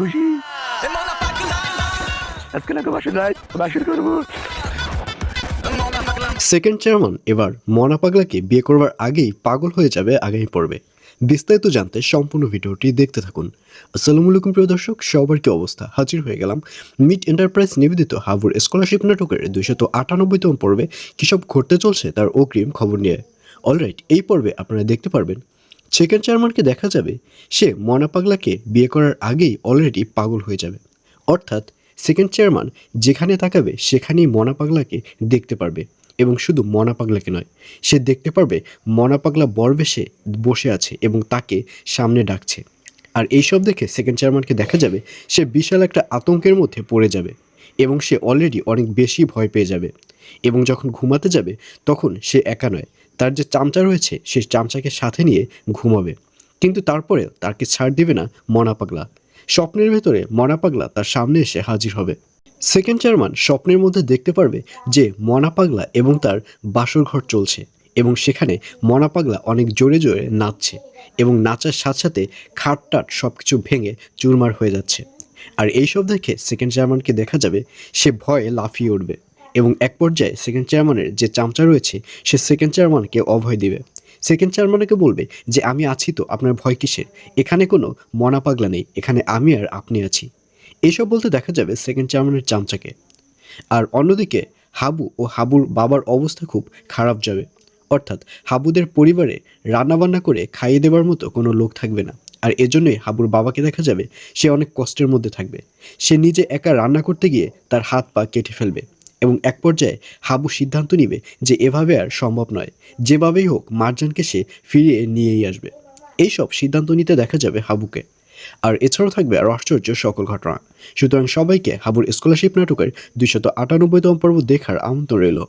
খুশি আজকে করব সেকেন্ড চেয়ারম্যান এবার মনা পাগলাকে বিয়ে করবার আগেই পাগল হয়ে যাবে আগামী পর্বে। বিস্তারিত জানতে সম্পূর্ণ ভিডিওটি দেখতে থাকুন। আসসালামু আলাইকুম প্রিয় দর্শক, সবার কি অবস্থা? হাজির হয়ে গেলাম মিট এন্টারপ্রাইজ নিবেদিত হাবুর স্কলারশিপ নাটকের দুইশত আটানব্বইতম পর্বে। কী সব ঘটতে চলছে তার অগ্রিম খবর নিয়ে। অলরাইট এই পর্বে আপনারা দেখতে পারবেন সেকেন্ড চেয়ারম্যানকে দেখা যাবে, সে মনা পাগলাকে বিয়ে করার আগেই অলরেডি পাগল হয়ে যাবে। অর্থাৎ সেকেন্ড চেয়ারম্যান যেখানে তাকাবে, সেখানেই মনা পাগলাকে দেখতে পারবে। এবং শুধু মনা পাগলাকে নয়, সে দেখতে পারবে মনা পাগলা বরবেশে বসে আছে এবং তাকে সামনে ডাকছে। আর এইসব দেখে সেকেন্ড চেয়ারম্যানকে দেখা যাবে, সে বিশাল একটা আতঙ্কের মধ্যে পড়ে যাবে এবং সে অলরেডি অনেক বেশি ভয় পেয়ে যাবে। এবং যখন ঘুমাতে যাবে, তখন সে একা নয় তার যে চামচা রয়েছে সে চামচাকে সাথে নিয়ে ঘুমাবে। কিন্তু তারপরে তাকে ছাড় দেবে না মনা পাগলা। স্বপ্নের ভেতরে মনা পাগলা তার সামনে এসে হাজির হবে। সেকেন্ড চেয়ারম্যান স্বপ্নের মধ্যে দেখতে পারবে যে মনা পাগলা এবং তার বাসর ঘর চলছে এবং সেখানে মনা পাগলা অনেক জোরে জোরে নাচছে এবং নাচার সাথে সাথে খাট টাট সব কিছু ভেঙে চুরমার হয়ে যাচ্ছে। আর এইসব দেখে সেকেন্ড চেয়ারম্যানকে দেখা যাবে সে ভয়ে লাফিয়ে উঠবে। এবং এক পর্যায়ে সেকেন্ড চেয়ারম্যানের যে চামচা রয়েছে, সে সেকেন্ড চেয়ারম্যানকে অভয় দিবে। সেকেন্ড চেয়ারম্যানকে বলবে যে, আমি আছি তো, আপনার ভয় কিসের? এখানে কোনো মনা পাগলা নেই, এখানে আমি আর আপনি আছি। এসব বলতে দেখা যাবে সেকেন্ড চেয়ারম্যানের চামচাকে। আর অন্যদিকে, হাবু ও হাবুর বাবার অবস্থা খুব খারাপ যাবে। অর্থাৎ হাবুদের পরিবারে রান্নাবান্না করে খাইয়ে দেবার মতো কোনো লোক থাকবে না। আর এজন্যই হাবুর বাবাকে দেখা যাবে সে অনেক কষ্টের মধ্যে থাকবে। সে নিজে একা রান্না করতে গিয়ে তার হাত পা কেটে ফেলবে। এবং এক পর্যায়ে হাবু সিদ্ধান্ত নিবে যে এভাবে আর সম্ভব নয়। যেভাবেই হোক, মার্জানকে সে ফিরিয়ে নিয়েই আসবে। এইসব সিদ্ধান্ত নিতে দেখা যাবে হাবুকে। আর এছাড়াও থাকবে আর আশ্চর্য সকল ঘটনা। সুতরাং সবাইকে হাবুর স্কলারশিপ নাটকের দুইশত আটানব্বইতম পর্ব দেখার আমন্ত্রণ রইল।